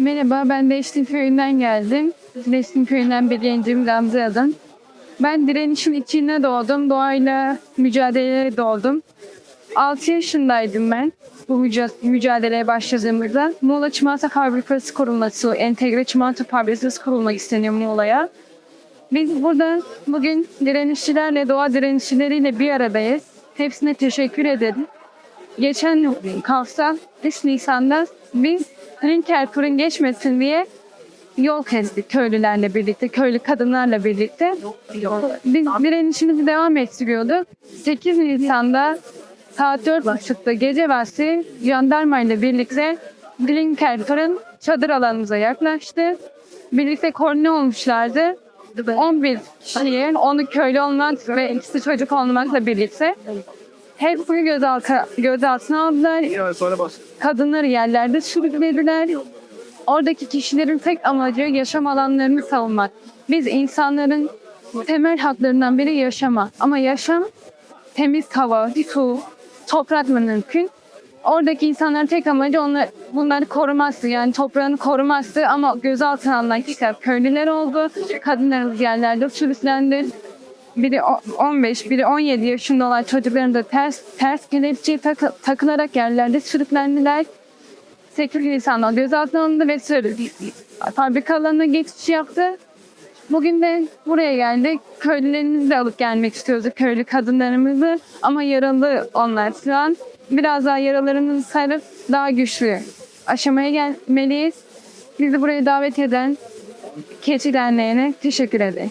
Merhaba, ben Deştin Köyü'nden geldim. Deştin Köyü'nden bir gencim Gamze adım. Ben direnişin içine doğdum, doğayla mücadeleye doğdum. 6 yaşındaydım ben bu müca- mücadeleye başladığımızda. Muğla Çimento Fabrikası kurulması, entegre çimento fabrikası kurulmak isteniyor Muğla'ya. Biz burada bugün direnişçilerle, doğa direnişçileriyle bir aradayız. Hepsine teşekkür ederim. Geçen kalsa 3 Nisan'da biz Rinker fırın geçmesin diye yol kestik köylülerle birlikte, köylü kadınlarla birlikte. Biz direnişimizi devam ettiriyorduk. 8 Nisan'da saat 4.30'da gece vakti jandarma ile birlikte Grinker fırın çadır alanımıza yaklaştı. Birlikte koordine olmuşlardı. 11 kişiye, onu köylü olmak ve ikisi çocuk olmakla birlikte hepsini gözaltı, gözaltına aldılar. Kadınları yerlerde sürüklediler. Oradaki kişilerin tek amacı yaşam alanlarını savunmak. Biz insanların temel haklarından biri yaşama. Ama yaşam temiz hava, su, toprakla mümkün. Oradaki insanların tek amacı onlar, bunları koruması yani toprağını koruması ama gözaltına alınan kişiler köylüler oldu. Kadınlarımız yerlerde sürüklendi. Biri o- 15, biri 17 yaşında olan çocukların da ters, ters kelepçeye takı- takılarak yerlerde sürüklendiler. 8 Nisan'da gözaltına alındı ve fabrika alanına geçiş yaptı. Bugün de buraya geldik. Köylülerimizi de alıp gelmek istiyoruz. Köylü kadınlarımızı. Ama yaralı onlar şu an. Biraz daha yaralarımızı sarıp daha güçlü aşamaya gelmeliyiz. Bizi buraya davet eden Keçi Derneği'ne teşekkür ederiz.